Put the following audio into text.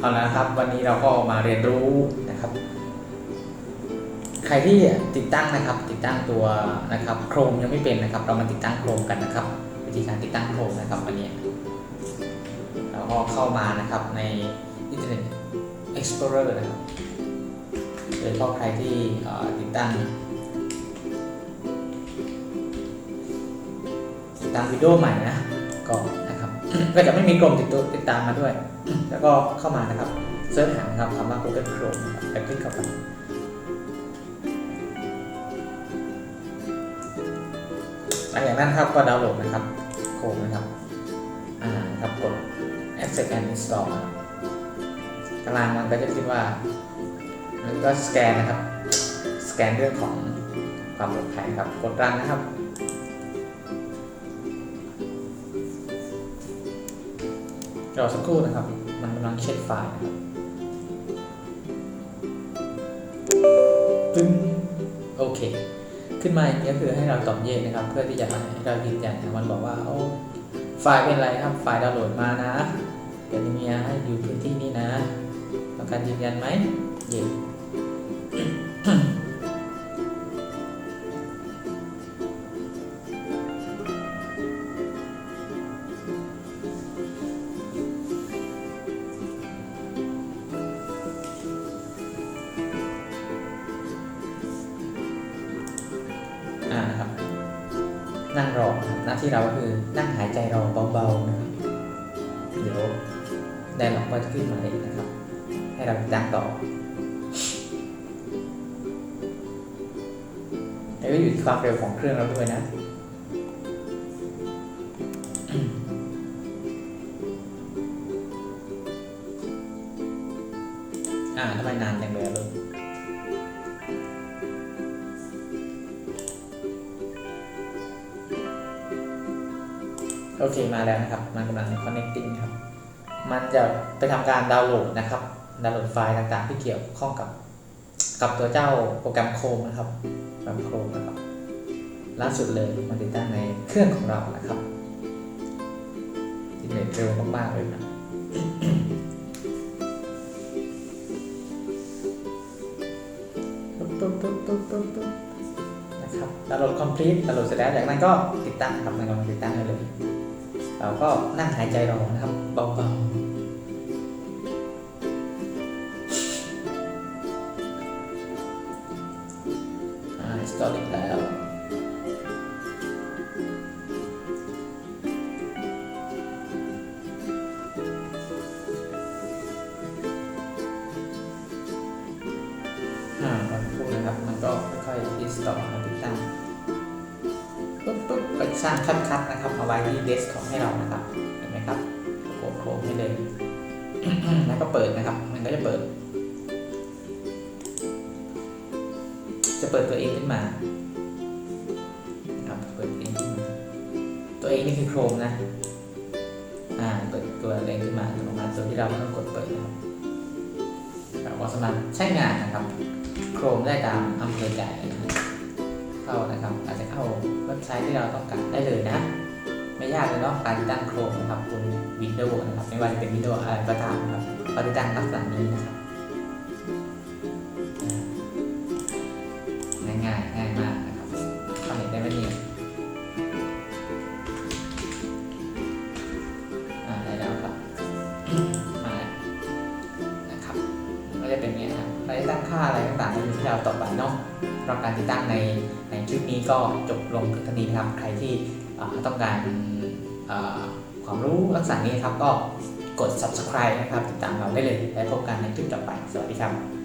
เอาละครับ วันนี้เราก็มาเรียนรู้นะครับ ใครที่ติดตั้งนะครับ ติดตั้งตัวนะครับโครงยังไม่เป็นนะครับ เรามาติดตั้งโครงกันนะครับ วิธีการติดตั้งโครงนะครับวันนี้เราก็เข้ามานะครับใน Internet Explorer นะครับโดยเฉพาะใครที่ติดตั้งติดตามวิดีโอใหม่นะก็นะ ก็จะไม่มีกลมติดตัวติดตามมาด้วย แล้วก็เข้ามานะครับเสิร์ชหานะครับคำว่า Google Chrome นะครับแล้วคลิกเข้าไปหลังจากนั้นครับก็ดาวน์โหลดนะครับโคมนะครับอ่าครับกด accept and install นะครับกลางมันก็จะขึ้นว่ามันก็สแกนนะครับ สแกนเรื่องของความปลอดภัยครับ กดรันนะครับ รอสักครู่นะครับ มันกำลังเช็คไฟล์นะครับตึ้งโอเค ขึ้นมาอย่างนี้ก็คือให้เราตอบเย็นนะครับ เพื่อที่จะให้เรายืนยันนะมันบอกว่าโอ้ไฟล์เป็นไรครับ ไฟล์ดาวน์โหลดมานะเดี๋ยวนี้ให้อยู่พื้นที่นี้นะต้องการยืนยันไหมเย็น อ่านะครับ นั่งรอครับหน้าที่เราก็คือนั่งหายใจรอเบาๆนะครับเดี๋ยวได้หลอกก็จะขึ้นมาเองนะครับ ให้เราดังต่อแล้วก็อยู่ที่ความเร็วของเครื่องเราด้วยนะอ่าทำไมนานจังเลยอะลูก โอเคมาแล้วนะครับ มันกำลัง connecting ครับ มันจะไปทำการดาวน์โหลดนะครับ ดาวน์โหลดไฟล์ต่างๆ ที่เกี่ยวข้องกับ กับตัวเจ้าโปรแกรมโคมนะครับโปรแกรมโคมนะครับ ล่าสุดเลยมันติดตั้งในเครื่องของเรานะครับที่เร็วมากๆเลยนะปุ๊บปุ๊บปุ๊บปุ๊บปุ๊บนะครับดาวน์โหลด complete ดาวน์โหลดเสร็จแล้วจากนั้นก็ติดตั้งครับในกำลังติดตั้งเลย เราก็นั่งหายใจรอนะครับเบาๆอ่า installing แล้วอ่าวันพูดนะครับ มันก็ค่อยๆ install มาติดตั้ง ก็สร้างคัดคัดๆนะครับเอาไว้ที่เดสก์ของให้เรานะครับ เห็นไหมครับโคโคให้เลย แล้วก็เปิดนะครับ มันก็จะเปิด จะเปิดตัวเองขึ้นมาครับเปิดเองขึ้นมา ตัวเองนี่คือโครมนะ อ่า เปิดตัวเองขึ้นมาอัตโนมัติโดยที่เราไม่ต้องกดเปิดนะครับเราก็สามารถใช้งานนะครับ โครมได้ตามอำเภอใจนะครับ เข้านะครับ อาจจะเข้าเว็บไซต์ที่เราต้องการได้เลยนะ ไม่ยากเลยเนาะการติดตั้งโครงนะครับบน Windows นะครับไม่ว่าจะเป็น Windows อะไรก็ตามนะครับเราติดตั้งลักษณะนี้นะครับ เราจะตั้งค่าอะไรต่างๆในที่เราต่อไปเนาะสำหรับการติดตั้งในในคลิปนี้ก็จบลงเพียงเท่านี้ครับ ใครที่ต้องการความรู้ลักษณะนี้ครับก็กด subscribe นะครับ ติดตามเราได้เลย และพบกันในคลิปต่อไป สวัสดีครับ